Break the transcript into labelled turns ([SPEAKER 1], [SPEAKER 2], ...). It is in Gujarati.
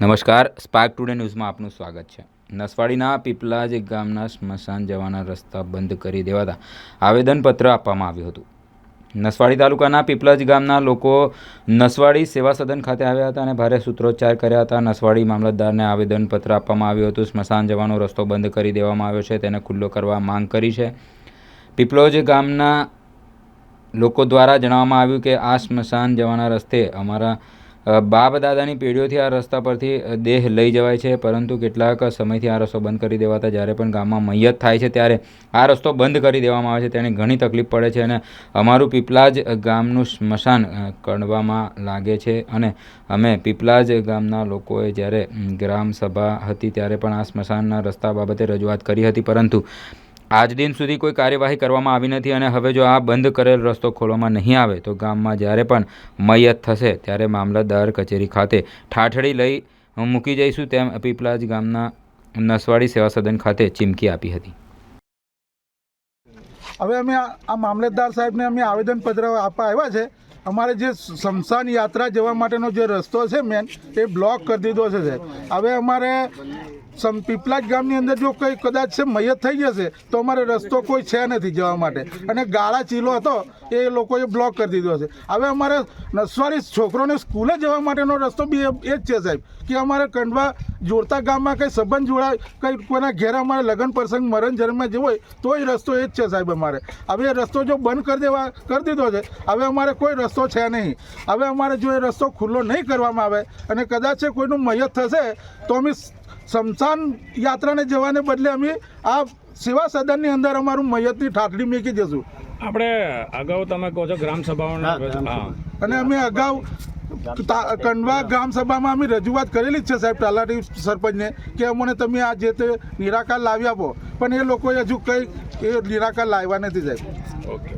[SPEAKER 1] નમસ્કાર સ્પાર્ક ટુડે ન્યૂઝમાં આપનું સ્વાગત છે. નસવાડીના પીપલાજ ગામના સ્મશાન જવાના રસ્તા બંધ કરી દેવાતા આવેદનપત્ર આપવામાં આવ્યું હતું. નસવાડી તાલુકાના પીપલાજ ગામના લોકો નસવાડી સેવા સદન ખાતે આવ્યા હતા અને ભારે સૂત્રોચ્ચાર કર્યા હતા. નસવાડી મામલતદારને આવેદનપત્ર આપવામાં આવ્યું હતું. સ્મશાન જવાનો રસ્તો બંધ કરી દેવામાં આવ્યો છે. તેને ખુલ્લો કરવા માંગ કરી છે. પીપલોજ ગામના લોકો દ્વારા જણાવવામાં આવ્યું કે, આ સ્મશાન જવાના રસ્તે અમારા બાપ દાદાની પેઢીઓથી આ રસ્તા પરથી દેહ લઈ જવાય છે, પરંતુ કેટલાક સમયથી આ રસ્તો બંધ કરી દેવાતા જ્યારે પણ ગામમાં મૈયત થાય છે, ત્યારે આ રસ્તો બંધ કરી દેવામાં આવે છે તેની ઘણી તકલીફ પડે છે અને અમારું પીપલાજ ગામનું સ્મશાન કરવામાં લાગે છે અને અમે પીપલાજ ગામના લોકોએ જ્યારે ગ્રામસભા ગ્રામ સભા હતી ત્યારે પણ આ સ્મશાનના રસ્તા બાબતે રજૂઆત કરી હતી, પરંતુ આજ દિન સુધી કોઈ કાર્યવાહી કરવામાં આવી નથી અને હવે જો આ બંધ કરેલ રસ્તો ખોલવામાં નહીં આવે તો ગામમાં જ્યારે પણ મૈયત થશે ત્યારે મામલતદાર કચેરી ખાતે ઠાઠડી લઈ મૂકી જઈશું તેમ પીપલાજ ગામના નસવાડી સેવા સદન ખાતે ચીમકી આપી હતી.
[SPEAKER 2] હવે અમે આ મામલતદાર સાહેબને અમે આવેદનપત્ર આપવા આવ્યા છે. અમારે જે શમશાન યાત્રા જવા માટેનો જે રસ્તો છે મેન એ બ્લોક કરી દીધો છે સાહેબ. હવે અમારે સમ, પીપલાજ ગામની અંદર જો કંઈ કદાચ છે મૈયત થઈ જશે, તો અમારે રસ્તો કોઈ છે નથી જવા માટે. અને ગાળા ચીલો હતો, એ લોકોએ બ્લોક કરી દીધો છે. હવે અમારે નસવાડી છોકરોને સ્કૂલે જવા માટેનો રસ્તો બી એ જ છે સાહેબ, કે અમારે કંડવા જોડતા ગામમાં કંઈ સંબંધ જોડાય કંઈ કોઈના ઘેર અમારે લગ્ન પ્રસંગ મરણ જન્મમાં જવું હોય તો એ રસ્તો એ જ છે સાહેબ અમારે. હવે એ રસ્તો જો બંધ કરી દેવા કરી દીધો છે હવે અમારે કોઈ રસ્તો છે નહીં. હવે અમારે જો એ રસ્તો ખુલ્લો નહીં કરવામાં આવે અને કદાચ કોઈનું મૈયત થશે તો અમે સ્મશાન યાત્રાને જવાને બદલે અમે આ સેવા સદનની અંદર અમારું મયતની ઠાઠડી મૂકી જશું
[SPEAKER 3] આપણે અગાઉ તમે કહો છો ગ્રામ સભાઓના
[SPEAKER 2] અને અમે અગાઉ કંડવા ગ્રામ સભામાં અમે રજૂઆત કરેલી જ છે સાહેબ તલાટી સરપંચને કે અમને તમે આ જે તે નિરાકાર લાવી આપો. પણ એ લોકોએ હજુ કંઈ એ નિરાકાર લાવ્યા નથી સાહેબ.
[SPEAKER 3] ઓકે.